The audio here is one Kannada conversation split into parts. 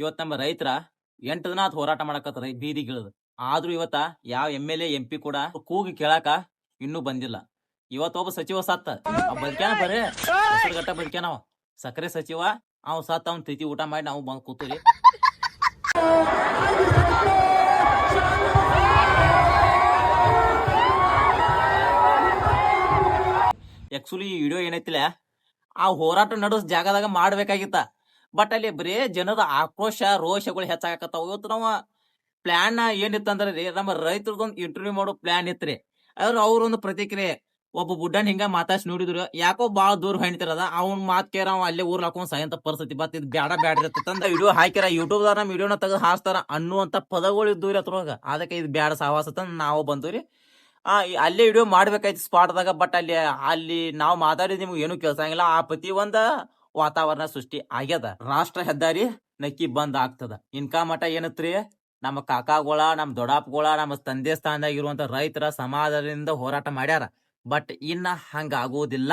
ಇವತ್ ನಮ್ಮ ರೈತರ ಎಂಟು ದಿನ ಆತು ಹೋರಾಟ ಮಾಡಕತ್ತಾರ ಬೀದಿ ಬೀದಿಗಿಳಿದು. ಆದ್ರೂ ಇವತ್ತ ಯಾವ ಎಂ ಎಲ್ ಎಂ ಪಿ ಕೂಡ ಕೂಗಿ ಕೇಳಾಕ ಇನ್ನೂ ಬಂದಿಲ್ಲ. ಇವತ್ತ ಒಬ್ಬ ಸಚಿವ ಸತ್ತ. ಬದುಕ್ಯಾನ ಬರೇ. ಗಟ್ಟ ಬದುಕ್ಯಾನವ ಸಕ್ಕರೆ ಸಚಿವ, ಅವ್ ಸತ್ತ ಅವ್ನ ತಿಥಿ ಊಟ ಮಾಡಿ ನಾವು ಬಂದು ಕೂತೀವಿ. ಆಕ್ಚುಲಿ ಈ ವಿಡಿಯೋ ಏನೈತಿಲ್ಲ ಆ ಹೋರಾಟ ನಡೆಸ್ ಜಾಗದಾಗ ಮಾಡ್ಬೇಕಾಗಿತ್ತ. ಬಟ್ ಅಲ್ಲಿ ಬರೀ ಜನರ ಆಕ್ರೋಶ, ರೋಷಗಳು ಹೆಚ್ಚಾಗತ್ತಾವ ಇವತ್ತು ನಾವು ಪ್ಲಾನ್ ಏನಿತ್ತಂದ್ರೆ ರೀ, ನಮ್ಮ ರೈತರದೊಂದು ಇಂಟರ್ವ್ಯೂ ಮಾಡೋ ಪ್ಲಾನ್ ಇತ್ರಿ ಆದ್ರೆ ಅವ್ರೊಂದು ಪ್ರತಿಕ್ರಿಯೆ, ಒಬ್ಬ ಬುಡ್ಡನ್ ಹಿಂಗ ಮಾತಾಡ್ಸಿ ನೋಡಿದ್ರು, ಯಾಕೋ ಬಾಳ ದೂರ ಹೊಣಿತಿರದ ಅವ್ನ ಮಾತ್ ಕೇರ ಅಲ್ಲೇ ಊರ್ ಹಾಕೊಂಡ್ ಸಾಯಂತ ಪರಿಸ್ಥಿತಿ ಬತ್, ಇದು ಬ್ಯಾಡ ಬ್ಯಾಡ ತಂದ ವಿಡಿಯೋ ಹಾಕಿರ ಯೂಟ್ಯೂಬ್ ದಾರ ವಿಡಿಯೋನ ತೆಗೆದು ಹಾಸ್ತಾರ ಅನ್ನುವಂತ ಪದಗಳು ಇದ್ದು ರೀ ಅದ್ರೊಳಗ. ಅದಕ್ಕೆ ಇದು ಬ್ಯಾಡ ಸಾವಾಸ ತಂದ್ ನಾವು ಬಂದ್ರಿ ಆ ಅಲ್ಲೇ ವಿಡಿಯೋ ಮಾಡ್ಬೇಕಾಯ್ತು ಸ್ಪಾಟ್ದಾಗ ಬಟ್ ಅಲ್ಲಿ ಅಲ್ಲಿ ನಾವು ಮಾತಾಡಿದ್ ನಿಮ್ಗೆ ಏನು ಕೇಳ್ಸಂಗಿಲ್ಲ. ಆ ಪ್ರತಿ ಒಂದ ವಾತಾವರಣ ಸೃಷ್ಟಿ ಆಗ್ಯದ. ರಾಷ್ಟ್ರ ಹೆದ್ದಾರಿ ನಕ್ಕಿ ಬಂದ್ ಆಗ್ತದ. ಇನ್ಕಾ ಮಠ ಏನತ್ರಿ? ನಮ್ಮ ಕಾಕಾಗೋಳ, ನಮ್ಮ ದೊಡ್ಡಪ್ಪಗಳ, ನಮ್ಮ ತಂದೆ ಸ್ಥಾನದಾಗಿರುವಂತ ರೈತರ ಸಮಾಜದಿಂದ ಹೋರಾಟ ಮಾಡ್ಯಾರ. ಬಟ್ ಇನ್ನ ಹಂಗ ಆಗುವುದಿಲ್ಲ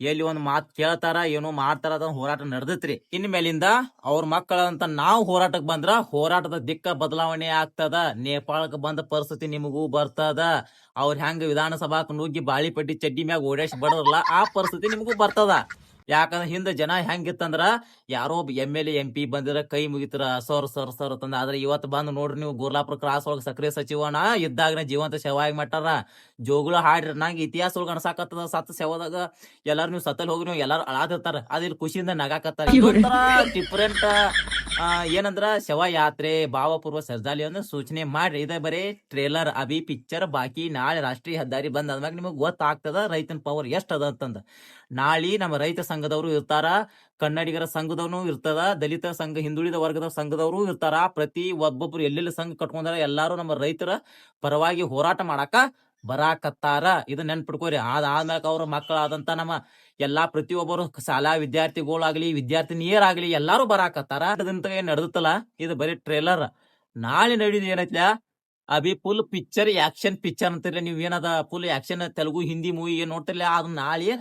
ಎಲ್ಲಿ ಒಂದ್ ಮಾತ್ ಕೇಳ್ತಾರ, ಏನೋ ಮಾಡ್ತಾರ ಅದನ್ನ ಹೋರಾಟ ನಡೆದೈತ್ರಿ. ಇನ್ ಮೇಲಿಂದ ಅವ್ರ ಮಕ್ಕಳಂತ ನಾವು ಹೋರಾಟಕ್ಕೆ ಬಂದ್ರ ಹೋರಾಟದ ದಿಕ್ಕ ಬದಲಾವಣೆ ಆಗ್ತದ. ನೇಪಾಳಕ್ಕೆ ಬಂದ ಪರಿಸ್ಥಿತಿ ನಿಮಗೂ ಬರ್ತದ. ಅವ್ರ ಹೆಂಗ ವಿಧಾನಸಭಾಕ್ ನುಗ್ಗಿ ಬಾಳಿಪಟ್ಟಿ ಚಡ್ಡಿ ಮ್ಯಾಗ ಓಡಾಡ್ಸಿ ಬಡದ್ರಲ್ಲ ಆ ಪರಿಸ್ಥಿತಿ ನಿಮಗೂ ಬರ್ತದ. ಯಾಕಂದ್ರ ಹಿಂದೆ ಜನ ಹೆಂಗಿತ್ತಂದ್ರ ಯಾರೋ ಒಬ್ಬ ಎಂ ಎಲ್ ಎಂ ಪಿ ಬಂದಿರ ಕೈ ಮುಗಿತರ ಸರ್ ಸರ್ ಸರ್ ತಂದ ಆದ್ರೆ ಇವತ್ತು ಬಂದು ನೋಡ್ರಿ ನೀವು ಗುರ್ಲಾಪುರ ಕ್ರಾಸ್ ಒಳಗೆ ಸಕ್ರಿಯ ಸಚಿವನ ಇದ್ದಾಗನೇ ಜೀವಂತ ಶವಾಗಿ ಮಾಡ್ತಾರ ಜೋಗುಳ ಹಾಡ್ರಿ ನಂಗೆ ಇತಿಹಾಸ ಒಳಗೆ ಅನ್ಸಾಕತ್ತದ ಸತ್ತ ಶವದಾಗ ಎಲ್ಲಾರು ನೀವು ಸತ್ತಲ್ ಹೋಗಿ ನೀವು ಎಲ್ಲಾರು ಅಳಾದಿರ್ತಾರ. ಅದ್ ಇಲ್ಲಿ ಖುಷಿಯಿಂದ ನಗಾಕತ್ತಾರ. ಡಿಫರೆಂಟ್ ಏನಂದ್ರ ಶವ ಯಾತ್ರೆ ಭಾವಪೂರ್ವ ಸರ್ಜಾಲಿ ಅಂದ್ರೆ ಸೂಚನೆ ಮಾಡ್ರಿ. ಇದ ಬರೀ ಟ್ರೇಲರ್ ಅಭಿ ಪಿಕ್ಚರ್ ಬಾಕಿ ನಾಳೆ ರಾಷ್ಟ್ರೀಯ ಹೆದ್ದಾರಿ ಬಂದ್ ಆದ್ಮ್ಯಾಗ ನಿಮಗ್ ಗೊತ್ತಾಗ್ತದ ರೈತನ ಪವರ್ ಎಷ್ಟ್ ಅದ ಅಂತಂದ. ನಾಳೆ ನಮ್ಮ ರೈತ ಸಂಘದವರು ಇರ್ತಾರ, ಕನ್ನಡಿಗರ ಸಂಘದವನು ಇರ್ತದ, ದಲಿತ ಸಂಘ, ಹಿಂದುಳಿದ ವರ್ಗದ ಸಂಘದವರು ಇರ್ತಾರ, ಪ್ರತಿ ಒಬ್ಬೊಬ್ರು ಎಲ್ಲೆಲ್ಲಿ ಸಂಘ ಕಟ್ಕೊಂಡಾರ ಎಲ್ಲಾರು ನಮ್ಮ ರೈತರ ಪರವಾಗಿ ಹೋರಾಟ ಮಾಡಾಕ ಬರಾಕತ್ತಾರ. ಇದು ನೆನ್ಪಿಟ್ಕೋರಿ. ಅದಾದ್ಮೇಲೆ ಅವ್ರ ಮಕ್ಕಳಾದಂತ ನಮ್ಮ ಎಲ್ಲಾ ಪ್ರತಿಯೊಬ್ಬರು ಶಾಲಾ ವಿದ್ಯಾರ್ಥಿಗಳಾಗ್ಲಿ, ವಿದ್ಯಾರ್ಥಿನಿಯರಾಗ್ಲಿ ಎಲ್ಲಾರು ಬರಾಕತ್ತಾರ. ಏನ್ ನಡೆದತ್ತಲ್ಲ, ಇದು ಬರೀ ಟ್ರೇಲರ್. ನಾಳೆ ನಡೆಯುದು ಏನೈತ್ಲ? ಅಭಿ ಫುಲ್ ಪಿಕ್ಚರ್ ಆಕ್ಷನ್ ಪಿಕ್ಚರ್ ಅಂತಿರ್ಲಿ. ನೀವ್ ಏನದ full action Telugu, Hindi movie ಏನ್ ನೋಡ್ತಿರ್ಲಿ ಅದನ್ನ ನಾಳೆ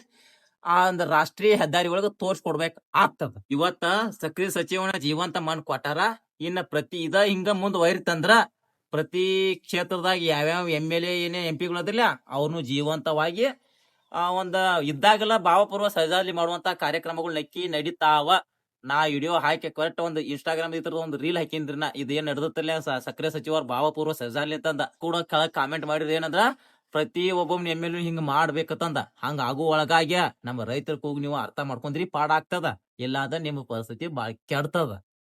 ಆ ಒಂದು ರಾಷ್ಟ್ರೀಯ ಹೆದ್ದಾರಿ ಒಳಗ ತೋರ್ಸ್ಕೊಡ್ಬೇಕು ಆಗ್ತದ. ಇವತ್ತ ಸಕ್ರಿಯ ಸಚಿವನ ಜೀವಂತ ಮಾಡ್ಕೊಟ್ಟಾರ ಇನ್ನ ಪ್ರತಿ ಇದ ಹಿಂಗ ಮುಂದ್ ವೈರಿತಂದ್ರ ಪ್ರತಿ ಕ್ಷೇತ್ರದಾಗ ಯಾವ್ಯಾವ ಎಂ ಎಲ್ ಎ ಏನೇ ಎಂ ಪಿಗಳದಿಲ್ಲ ಅವ್ರನ್ನು ಜೀವಂತವಾಗಿ, ಆ, ಒಂದು ಇದ್ದಾಗೆಲ್ಲ ಭಾವಪೂರ್ವ ಸಜಾಲಿ ಮಾಡುವಂತ ಕಾರ್ಯಕ್ರಮಗಳು ನಕ್ಕಿ ನಡೀತಾವ. ನಾ ವಿಡಿಯೋ ಹಾಕಿ ಕರೆಕ್ಟ್ ಒಂದು ಇನ್ಸ್ಟಾಗ್ರಾಮ್ ಇದ್ರ ಒಂದು ರೀಲ್ ಹಾಕಿದ್ರಿ ನಾ. ಇದೇನ್ ನಡೆದತ್ತಲ್ಲ ಸಕ್ರಿಯ ಸಚಿವರ ಭಾವಪೂರ್ವ ಸಜಾಲಿ ಅಂತಂದ. ಕೂಡ ಕಾಮೆಂಟ್ ಮಾಡಿದ್ರೆ ಏನಂದ್ರ, ಪ್ರತಿ ಒಬ್ಬೊಬ್ಬನ ಎಂ ಎಲ್ ಹಿಂಗ್ ಮಾಡ್ಬೇಕಂತಂದ ಹಂಗ ಆಗು ಒಳಗಾಗ್ಯ. ನಮ್ಮ ರೈತರ ಕೂಗ್ ನೀವು ಅರ್ಥ ಮಾಡ್ಕೊಂಡ್ರಿ ಪಾಡ ಆಗ್ತದ. ಇಲ್ಲಾಂದ್ರ ನಿಮ್ಮ ಪರಿಸ್ಥಿತಿ ಬಾಳ್ ಕೆಡ್ತದ.